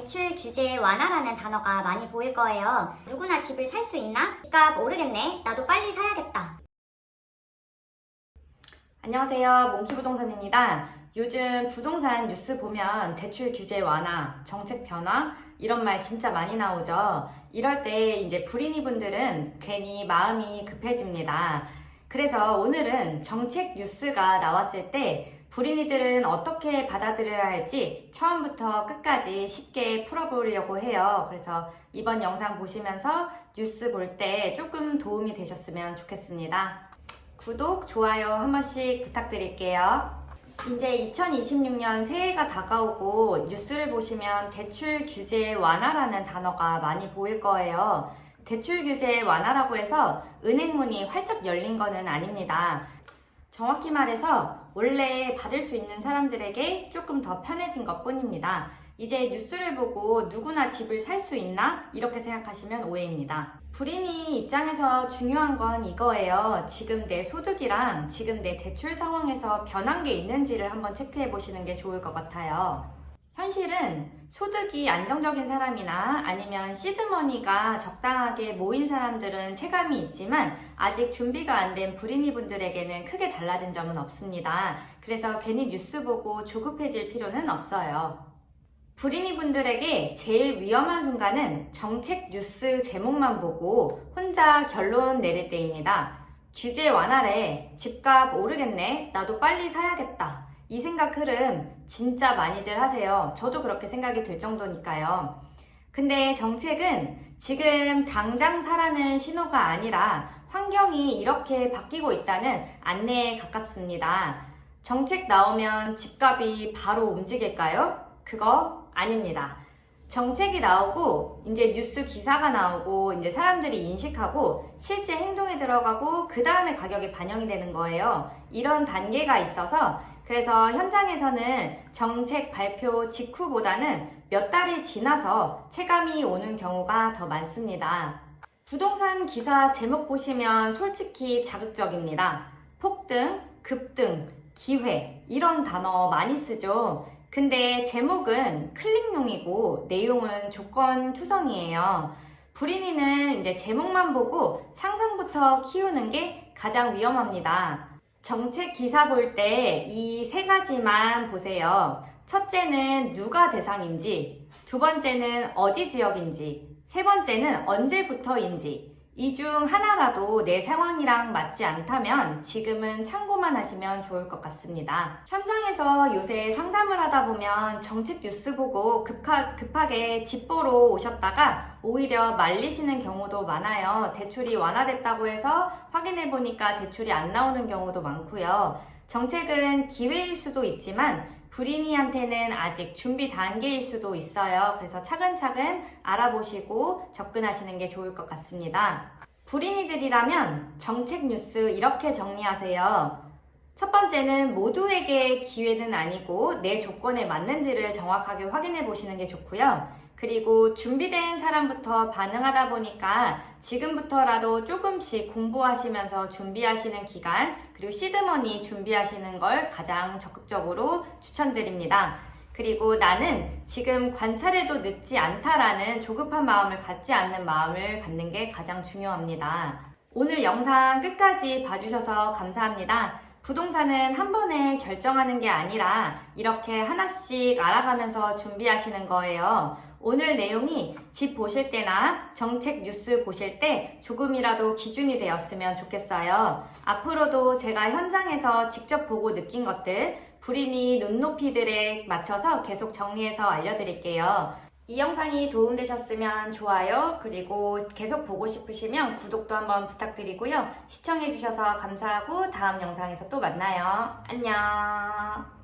대출 규제 완화라는 단어가 많이 보일 거예요. 누구나 집을 살 수 있나? 집값 오르겠네. 나도 빨리 사야겠다. 안녕하세요. 몽키 부동산입니다. 요즘 부동산 뉴스 보면 대출 규제 완화, 정책 변화 이런 말 진짜 많이 나오죠. 이럴 때 이제 불인이 분들은 괜히 마음이 급해집니다. 그래서 오늘은 정책 뉴스가 나왔을 때 불인이들은 어떻게 받아들여야 할지 처음부터 끝까지 쉽게 풀어보려고 해요. 그래서 이번 영상 보시면서 뉴스 볼 때 조금 도움이 되셨으면 좋겠습니다. 구독, 좋아요 한 번씩 부탁드릴게요. 이제 2026년 새해가 다가오고 뉴스를 보시면 대출 규제 완화라는 단어가 많이 보일 거예요. 대출 규제 완화라고 해서 은행 문이 활짝 열린 거는 아닙니다. 정확히 말해서 원래 받을 수 있는 사람들에게 조금 더 편해진 것 뿐입니다. 이제 뉴스를 보고 누구나 집을 살 수 있나? 이렇게 생각하시면 오해입니다. 불인이 입장에서 중요한 건 이거예요. 지금 내 소득이랑 지금 내 대출 상황에서 변한 게 있는지를 한번 체크해 보시는 게 좋을 것 같아요. 현실은 소득이 안정적인 사람이나 아니면 시드머니가 적당하게 모인 사람들은 체감이 있지만 아직 준비가 안 된 불인이 분들에게는 크게 달라진 점은 없습니다. 그래서 괜히 뉴스 보고 조급해질 필요는 없어요. 불인이 분들에게 제일 위험한 순간은 정책 뉴스 제목만 보고 혼자 결론 내릴 때입니다. 규제 완화래, 집값 오르겠네, 나도 빨리 사야겠다. 이 생각 흐름 진짜 많이들 하세요. 저도 그렇게 생각이 들 정도니까요. 근데 정책은 지금 당장 사라는 신호가 아니라 환경이 이렇게 바뀌고 있다는 안내에 가깝습니다. 정책 나오면 집값이 바로 움직일까요? 그거 아닙니다. 정책이 나오고 이제 뉴스 기사가 나오고 이제 사람들이 인식하고 실제 행동에 들어가고 그 다음에 가격이 반영이 되는 거예요. 이런 단계가 있어서 그래서 현장에서는 정책 발표 직후보다는 몇 달이 지나서 체감이 오는 경우가 더 많습니다. 부동산 기사 제목 보시면 솔직히 자극적입니다. 폭등, 급등, 기회 이런 단어 많이 쓰죠. 근데 제목은 클릭용이고 내용은 조건 투성이에요. 불인이는 이제 제목만 보고 상상부터 키우는 게 가장 위험합니다. 정책 기사 볼 때 이 세 가지만 보세요. 첫째는 누가 대상인지, 두 번째는 어디 지역인지, 세 번째는 언제부터인지, 이 중 하나라도 내 상황이랑 맞지 않다면 지금은 참고만 하시면 좋을 것 같습니다. 현장에서 요새 상담을 하다 보면 정책 뉴스 보고 급하, 급하게 집 보러 오셨다가 오히려 말리시는 경우도 많아요. 대출이 완화됐다고 해서 확인해 보니까 대출이 안 나오는 경우도 많고요. 정책은 기회일 수도 있지만 불인이한테는 아직 준비 단계일 수도 있어요. 그래서 차근차근 알아보시고 접근하시는 게 좋을 것 같습니다. 불인이들이라면 정책 뉴스 이렇게 정리하세요. 첫 번째는 모두에게 기회는 아니고 내 조건에 맞는지를 정확하게 확인해 보시는 게 좋고요. 그리고 준비된 사람부터 반응하다 보니까 지금부터라도 조금씩 공부하시면서 준비하시는 기간, 그리고 시드머니 준비하시는 걸 가장 적극적으로 추천드립니다. 그리고 나는 지금 관찰해도 늦지 않다라는 조급한 마음을 갖지 않는 마음을 갖는 게 가장 중요합니다. 오늘 영상 끝까지 봐주셔서 감사합니다. 부동산은 한 번에 결정하는 게 아니라 이렇게 하나씩 알아가면서 준비하시는 거예요. 오늘 내용이 집 보실 때나 정책 뉴스 보실 때 조금이라도 기준이 되었으면 좋겠어요. 앞으로도 제가 현장에서 직접 보고 느낀 것들, 불인이 눈높이들에 맞춰서 계속 정리해서 알려드릴게요. 이 영상이 도움되셨으면 좋아요, 그리고 계속 보고 싶으시면 구독도 한번 부탁드리고요. 시청해주셔서 감사하고 다음 영상에서 또 만나요. 안녕.